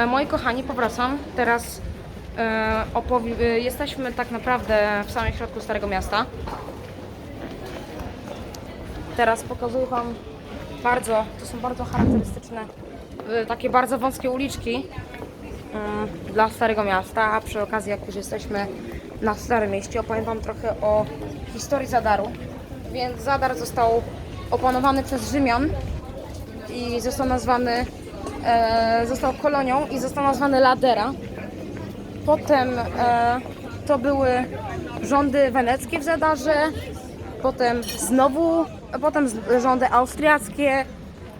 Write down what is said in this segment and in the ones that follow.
E, moi kochani, powracam. Teraz e, e, jesteśmy tak naprawdę w samym środku Starego Miasta. Teraz pokazuję Wam bardzo, to są bardzo charakterystyczne, takie bardzo wąskie uliczki dla Starego Miasta, a przy okazji jak już jesteśmy na Starym Mieście opowiem Wam trochę o historii Zadaru. Więc Zadar został opanowany przez Rzymian i został nazwany, e, został kolonią i został nazwany Ladera. Potem e, to były rządy weneckie w Zadarze, potem znowu, potem rządy austriackie,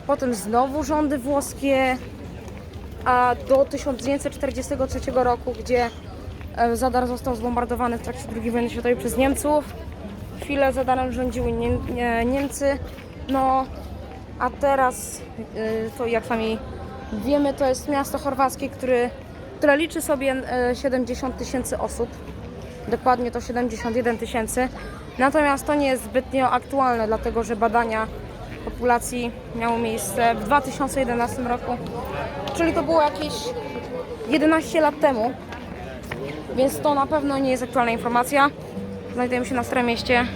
potem znowu rządy włoskie, a do 1943 roku, gdzie e, Zadar został zbombardowany w trakcie II wojny światowej przez Niemców. Chwilę Zadarem rządziły nie, nie, Niemcy, no a teraz y, to jak sami wiemy, to jest miasto chorwackie, który, które liczy sobie e, 70 tysięcy osób. Dokładnie to 71 tysięcy. Natomiast to nie jest zbytnio aktualne, dlatego że badania populacji miały miejsce w 2011 roku, czyli to było jakieś 11 lat temu. Więc to na pewno nie jest aktualna informacja. Znajdujemy się na Starym Mieście.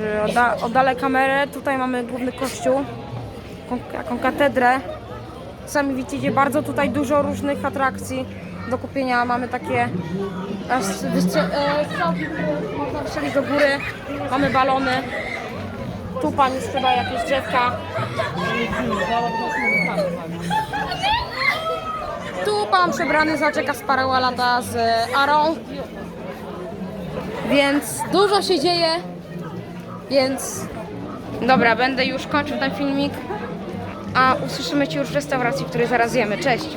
Że odda, oddalę kamerę. Tutaj mamy główny kościół, taką, taką katedrę. Sami widzicie bardzo tutaj dużo różnych atrakcji do kupienia. Mamy takie e, e, strzałki, które można strzelić do góry. Mamy balony. Tu pani sprzeda jakieś drzewka. Tu pan przebrany zaczeka z parę lata z Arą. Więc dużo się dzieje. Więc dobra, będę już kończył ten filmik. A usłyszymy się już w restauracji, której zaraz jemy. Cześć!